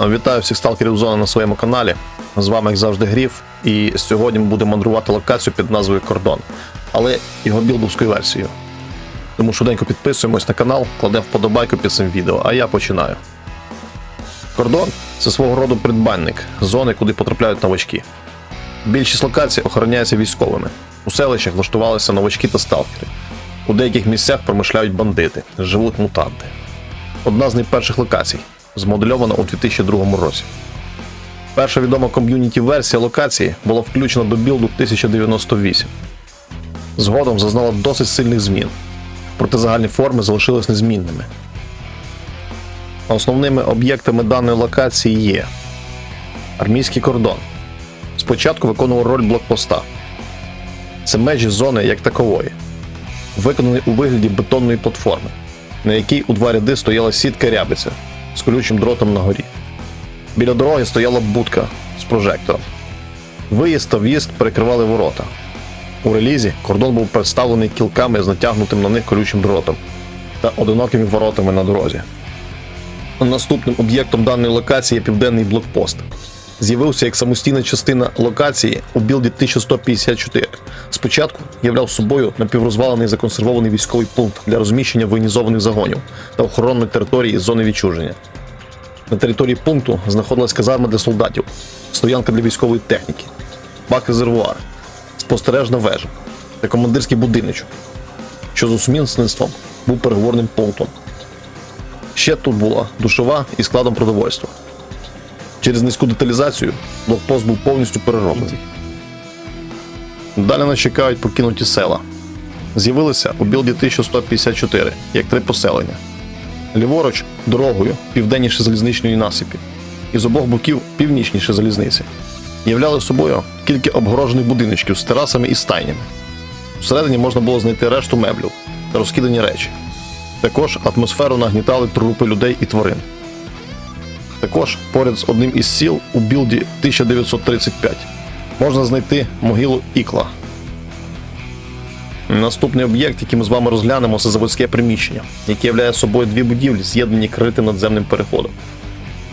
Вітаю всіх сталкерів зони на своєму каналі. З вами, як завжди, Гріф. І сьогодні ми будемо мандрувати локацію під назвою Кордон, але його білдовською версією. Тому швиденько підписуємось на канал, кладемо вподобайку під цим відео, а я починаю. Кордон це свого роду придбанник зони, куди потрапляють новачки. Більшість локацій охороняється військовими. У селищах влаштувалися новачки та сталкери. У деяких місцях промишляють бандити, живуть мутанти. Одна з найперших локацій, змодельована у 2002 році. Перша відома ком'юніті версія локації була включена до білду 1098. Згодом зазнала досить сильних змін, проте загальні форми залишились незмінними. Основними об'єктами даної локації є армійський кордон. Спочатку виконував роль блокпоста. Це межі зони як такової, виконаний у вигляді бетонної платформи, на якій у два ряди стояла сітка рябиця з колючим дротом на горі. Біля дороги стояла будка з прожектором. Виїзд та в'їзд перекривали ворота. У релізі кордон був представлений кілками з натягнутим на них колючим дротом та одинокими воротами на дорозі. Наступним об'єктом даної локації є південний блокпост. З'явився як самостійна частина локації у білді 1154. Спочатку являв собою напіврозвалений законсервований військовий пункт для розміщення воєнізованих загонів та охоронної території зони відчуження. На території пункту знаходилась казарма для солдатів, стоянка для військової техніки, бак-резервуар, спостережна вежа та командирський будиночок, що за сумісництвом був переговорним пунктом. Ще тут була душова і складом продовольства. Через низьку деталізацію блокпост був повністю перероблений. Далі нас чекають покинуті села. З'явилися у білді 1154 як три поселення. Ліворуч дорогою південніше залізничної насипі, і з обох боків північніше залізниці. Являли собою кілька обгорожених будиночків з терасами і стайнями. Всередині можна було знайти решту меблів та розкидані речі. Також атмосферу нагнітали трупи людей і тварин. Також поряд з одним із сіл у білді 1935 можна знайти могилу Ікла. Наступний об'єкт, який ми з вами розглянемо, це заводське приміщення, яке являє собою дві будівлі, з'єднані критим надземним переходом,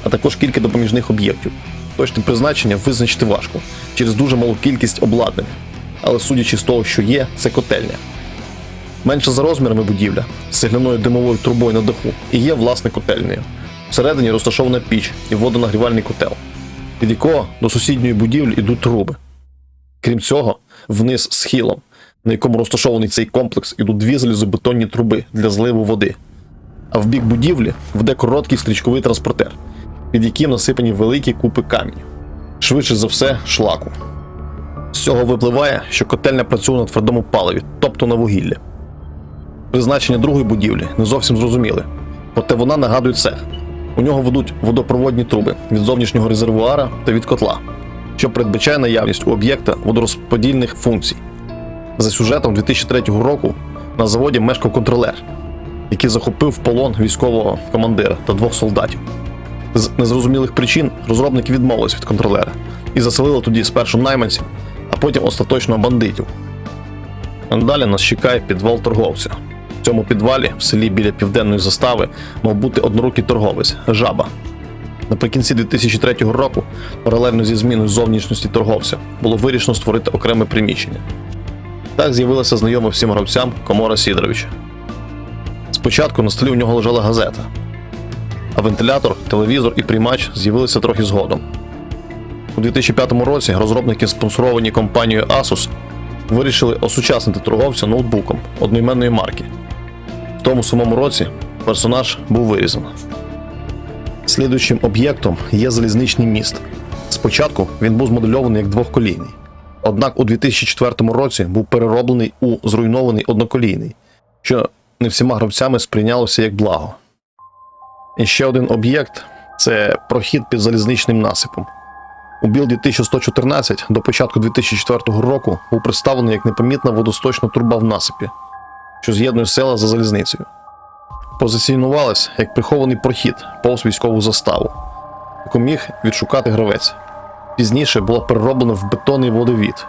а також кілька допоміжних об'єктів. Точне призначення визначити важко через дуже малу кількість обладнання, але судячи з того, що є, це котельня. Менша за розмірами будівля з цегляною димовою трубою на даху і є власне котельнею. Всередині розташована піч і водонагрівальний котел, від якого до сусідньої будівлі йдуть труби. Крім цього, вниз схилом, на якому розташований цей комплекс, ідуть дві залізобетонні труби для зливу води. А в бік будівлі веде короткий стрічковий транспортер, під яким насипані великі купи каменю. Швидше за все, шлаку. З цього випливає, що котельня працює на твердому паливі, тобто на вугіллі. Призначення другої будівлі не зовсім зрозуміли, проте вона нагадує цех. У нього ведуть водопроводні труби від зовнішнього резервуара та від котла, що передбачає наявність у об'єкта водорозподільних функцій. За сюжетом 2003 року на заводі мешкав контролер, який захопив в полон військового командира та двох солдатів. З незрозумілих причин розробники відмовились від контролера і заселили тоді спершу найманців, а потім остаточно бандитів. Далі нас чекає підвал торговця. В цьому підвалі в селі біля південної застави мав бути однорукий торговець жаба. Наприкінці 2003 року, паралельно зі зміною зовнішності торговця, було вирішено створити окреме приміщення. Так з'явилася знайома всім гравцям Комора Сідоровича. Спочатку на столі у нього лежала газета, а вентилятор, телевізор і приймач з'явилися трохи згодом. У 2005 році розробники, спонсоровані компанією Asus, вирішили осучаснити торговця ноутбуком одноіменної марки. В тому самому році персонаж був вирізано. Слідуючим об'єктом є залізничний міст. Спочатку він був змодельований як двохколійний. Однак у 2004 році був перероблений у зруйнований одноколійний, що не всіма гравцями сприйнялося як благо. І ще один об'єкт це прохід під залізничним насипом. У білді 1114 до початку 2004 року був представлений як непомітна водосточна труба в насипі, що з'єднує села за залізницею. Позиціонувалась як прихований прохід повз військову заставу, яку міг відшукати гравець. Пізніше була перероблена в бетонний водовід.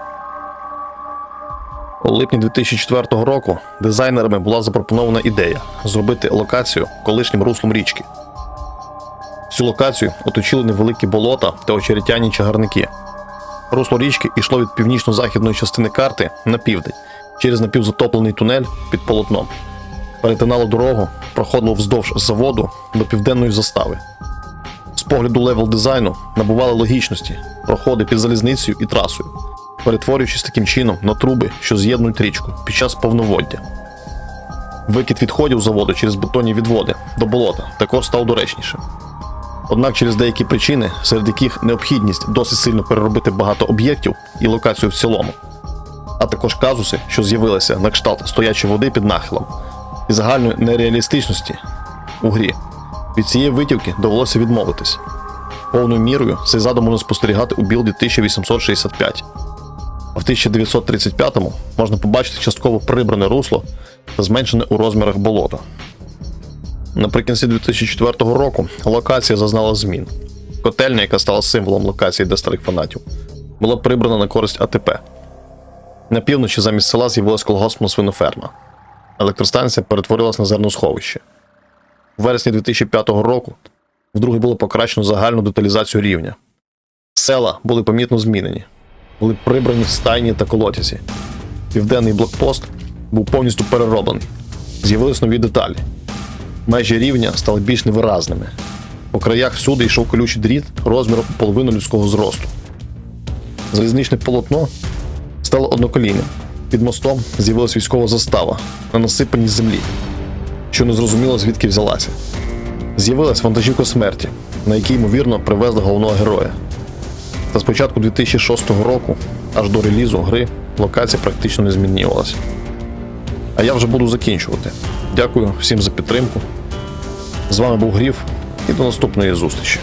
У липні 2004 року дизайнерами була запропонована ідея зробити локацію колишнім руслом річки. Цю локацію оточили невеликі болота та очеретяні чагарники. Русло річки йшло від північно-західної частини карти на південь, через напівзатоплений тунель під полотном. Перетинало дорогу, проходило вздовж заводу до південної застави. Погляду левел дизайну набували логічності, проходи під залізницею і трасою, перетворюючись таким чином на труби, що з'єднують річку під час повноводдя. Викид відходів заводу через бетонні відводи до болота також став доречнішим. Однак через деякі причини, серед яких необхідність досить сильно переробити багато об'єктів і локацію в цілому, а також казуси, що з'явилися на кшталт стоячої води під нахилом, і загальної нереалістичності у грі. Від цієї витівки довелося відмовитись. Повною мірою цей задум можна спостерігати у білді 1865. А в 1935-му можна побачити частково прибране русло та зменшене у розмірах болото. Наприкінці 2004 року локація зазнала змін. Котельня, яка стала символом локації для старих фанатів, була прибрана на користь АТП. На півночі замість села з'явилась колгоспна свиноферма. Електростанція перетворилась на зерносховище. Вересні 2005 року вдруге було покращено загальну деталізацію рівня. Села були помітно змінені, були прибрані стайні та колотязі. Південний блокпост був повністю перероблений. З'явились нові деталі. Межі рівня стали більш невиразними. По краях всюди йшов колючий дріт розміром половину людського зросту. Залізничне полотно стало одноколійним. Під мостом з'явилась військова застава на насипаній землі, що не зрозуміло звідки взялася. З'явилась вантажівка смерті, на якій, ймовірно, привезли головного героя. Та з початку 2006 року, аж до релізу гри, локація практично не змінювалася. А я вже буду закінчувати. Дякую всім за підтримку. З вами був Гріф і до наступної зустрічі.